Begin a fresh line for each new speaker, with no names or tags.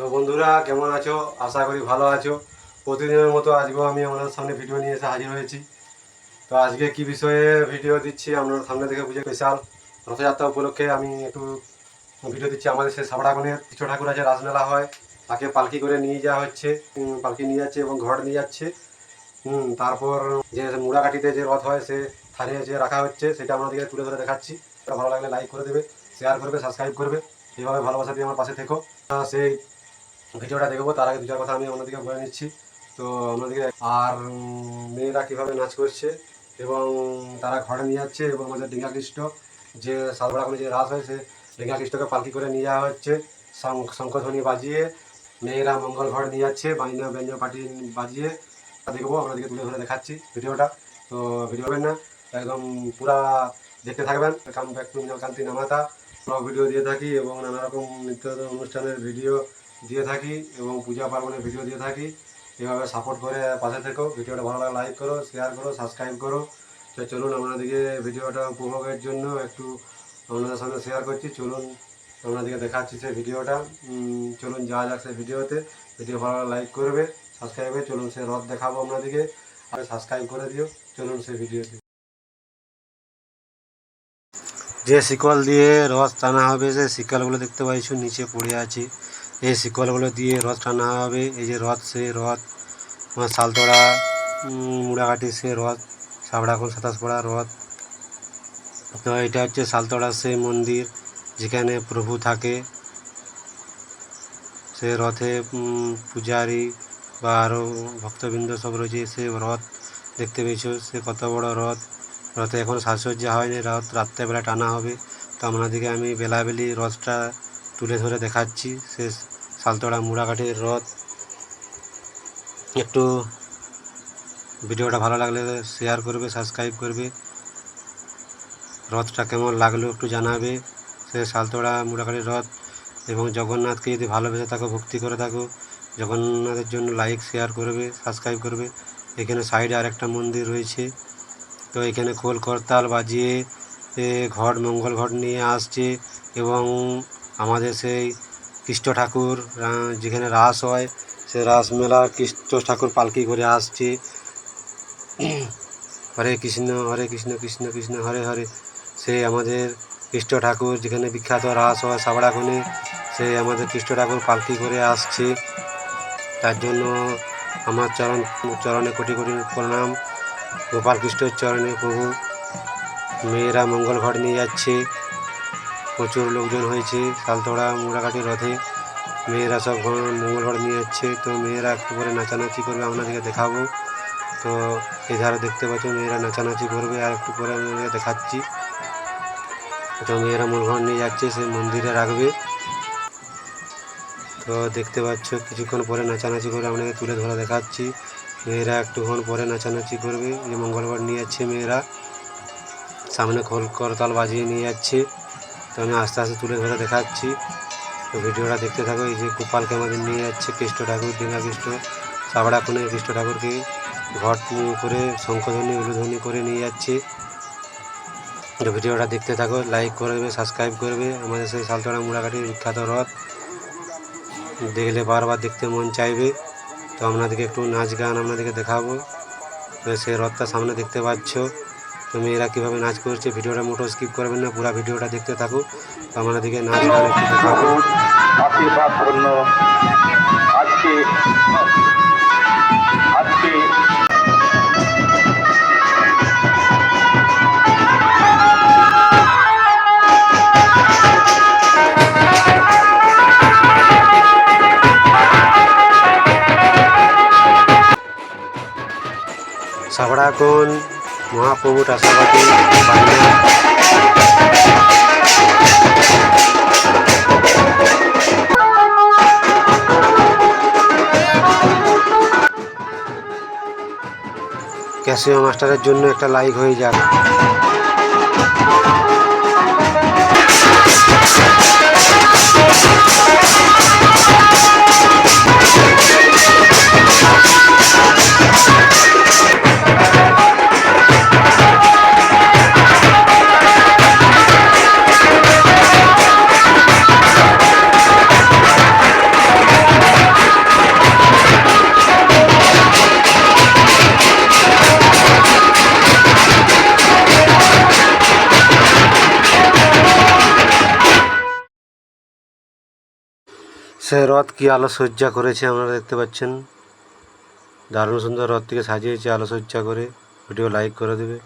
তো বন্ধুরা, কেমন আছো? আশা করি ভালো আছো। প্রতিদিনের মতো আজকেও আমি আপনাদের সামনে ভিডিও নিয়ে এসে হাজির হয়েছি। তো আজকে কি বিষয়ে ভিডিও দিচ্ছি, আপনার সামনে থেকে বুঝে স্পেশাল রথযাত্রা উপলক্ষে আমি একটু ভিডিও দিচ্ছি। আমাদের সে সাবড়াগুনের কৃষ্ণ ঠাকুর আছে রাজমেলা হয়। তাকে পালকি করে নিয়ে যাওয়া হচ্ছে। পালকি নিয়ে যাচ্ছে এবং ঘর নিয়ে যাচ্ছে। হুম তারপর যে মুড়াকাঠিতে যে রথ হয়, সে থানে যে রাখা হচ্ছে, সেটা আপনাদেরকে তুলে ধরে দেখাচ্ছি। ভালো লাগলে লাইক করে দেবে শেয়ার করবে সাবস্ক্রাইব করবে। এইভাবে ভালোবাসা দিয়ে আমার পাশে থেকো। সেই ভিডিওটা দেখব, তার আগে দুটার কথা আমি আপনাদেরকে বলে নিচ্ছি। তো আপনাদেরকে, আর মেয়েরা কীভাবে নাচ করছে এবং তারা ঘরে নিয়ে যাচ্ছে এবং আমাদের ডিঙ্গা কৃষ্ণ যে সালবড়া করে যে রাস হয়, সে ডিঙ্গা কৃষ্ণকে পালকি করে নিয়ে যাওয়া হচ্ছে। শঙ্খ- শঙ্খধ্বনি বাজিয়ে মেয়েরা মঙ্গল ঘর নিয়ে যাচ্ছে বাইনা ব্যঞ্জন পাটি বাজিয়ে। দেখব, আপনাদেরকে তুলে ধরে দেখাচ্ছি ভিডিওটা। তো ভিডিও করবেন না, একদম পুরা দেখতে থাকবেন। কাম ব্যাক টু কান্তি নামাতা ভিডিও দিয়ে থাকি এবং নানা রকম নিত্য অনুষ্ঠানের ভিডিও দিয়ে থাকি এবং পূজা পার্বণের ভিডিও দিয়ে থাকি। এভাবে সাপোর্ট করে পাশে থেকো, ভিডিওটা ভালো লাগলে লাইক করো শেয়ার করো সাবস্ক্রাইব করো। তো চলুন আপনাদেরকে ভিডিওটা উপভোগের জন্য একটু আপনাদের সঙ্গে শেয়ার করছি। চলুন আপনাদেরকে দেখাচ্ছি সেই ভিডিওটা। চলুন যাওয়া যাক সেই ভিডিওতে। ভিডিও ভালো লাইক করবে সাবস্ক্রাইবে চলুন সে রথ দেখাবো আপনাদেরকে আর সাবস্ক্রাইব করে দিও। চলুন সেই ভিডিওতে। যে শিকল দিয়ে রথ টানা হবে সে শিকলগুলো দেখতে পাইছো, নিচে পড়ে আছে। এই শিকলগুলো দিয়ে রথ টানা হবে। এই যে রথ সে রথ। শালতোড়া মুড়াঘাটি সে রথ। সাবড়াকুল সাতাশপাড়া রথ। তো এটা হচ্ছে শালতোড়া সে মন্দির যেখানে প্রভু থাকে। সে রথে পূজারি বা আরও ভক্তবৃন্দ সব রয়েছে, সে রথ দেখতে পেয়েছ। সে কত বড় রথ। রথে এখন সাজসজ্জা হয়নি রথ রাত্রেবেলা টানা হবে। তো আপনাদেরকে আমি বেলাবেলি রথটা তুলে ধরে দেখাচ্ছি। সে শালতোড়া মুড়াকাঠির রথ। একটু ভিডিওটা ভালো লাগলে শেয়ার করবে সাবস্ক্রাইব করবে। রথটা কেমন লাগল একটু জানাবে। সে শালতোড়া মুড়াকাঠির রথ এবং জগন্নাথকে যদি ভালোবেসে থাকো, ভক্তি করে থাকো, জগন্নাথের জন্য লাইক শেয়ার করবে সাবস্ক্রাইব করবে। এখানে সাইডে আরেকটা মন্দির রয়েছে। তো এখানে খোল করতাল বাজিয়ে ঘট, মঙ্গল ঘট নিয়ে আসছে এবং আমাদের সেই কৃষ্ণ ঠাকুর যেখানে রাস হয়, সে রাস মেলা কৃষ্ণ ঠাকুর পালকি করে আসছে। হরে কৃষ্ণ হরে কৃষ্ণ কৃষ্ণ কৃষ্ণ, হরে হরে। সে আমাদের কৃষ্ণ ঠাকুর, যেখানে বিখ্যাত রাস হয় সাবড়াখনে সে আমাদের কৃষ্ণ ঠাকুর পালকি করে আসছে। তার জন্য আমার চরণ, চরণে কোটি কোটি প্রণাম। গোপাল কৃষ্ণের চরণে প্রভু, মেয়েরা মঙ্গল ঘট নিয়ে যাচ্ছে। প্রচুর লোকজন হয়েছে। শালতোড়া মুড়াকাটি রথে মেয়েরা সব ঘর- মঙ্গল ঘট নিয়ে যাচ্ছে। তো মেয়েরা একটু করে নাচানাচি করবে আপনাদেরকে দেখাবো। তো এই ধারে দেখতে পাচ্ছ, মেয়েরা নাচানাচি করবে আর একটু পরে আপনাদেরকে দেখাচ্ছি। তো মেয়েরা মঙ্গল ঘট নিয়ে যাচ্ছে, সে মন্দিরে রাখবে। তো দেখতে পাচ্ছ, কিছুক্ষণ পরে নাচানাচি করে আপনাকে তুলে ধরা দেখাচ্ছি। মেয়েরা একটুক্ষণ পরে নাচানাচি করবে। যে মঙ্গলবার নিয়ে যাচ্ছে মেয়েরা। সামনে খোল করতাল বাজিয়ে নিয়ে যাচ্ছে। তো আমি আস্তে আস্তে তুলে ধরে দেখাচ্ছি। তো ভিডিওটা দেখতে থাকো, এই যে গোপালকে আমাদের নিয়ে যাচ্ছে কৃষ্ণ ঠাকুর ডিঙ্গা কৃষ্ণ, চাবড়া কোণে কৃষ্ণ ঠাকুরকে ঘট করে শঙ্খধ্বনি, উলুধ্বনি করে নিয়ে যাচ্ছে। তো ভিডিওটা দেখতে থাকো লাইক করবে সাবস্ক্রাইব করবে আমাদের সেই সালতোড়া মুড়াকাঠির বিখ্যাত রথ, দেখলে বারবার দেখতে মন চাইবে। তো আপনাদেরকে একটু নাচ গান আপনাদেরকে দেখাবো। তো সেই রথটা সামনে দেখতে পাচ্ছ। তো মেয়েরা কীভাবে নাচ করছে ভিডিওটা মোটো স্কিপ করবেন না পুরো ভিডিওটা দেখতে থাকুক তো আপনাদেরকে নাচ গান একটু দেখাবো
আশীর্বাদ আজকে আজকে
সাবড়াকোন মহাপ্রভু বান্না ক্যাসিও মাস্টারের জন্য একটা লাইক হয়ে যাক। সে রথ কি আলোসজ্জা করেছে আপনারা দেখতে পাচ্ছেন? দারুণ সুন্দর রথটিকে সাজিয়েছে আলোসজ্জা করে। ভিডিও লাইক করে দেবে।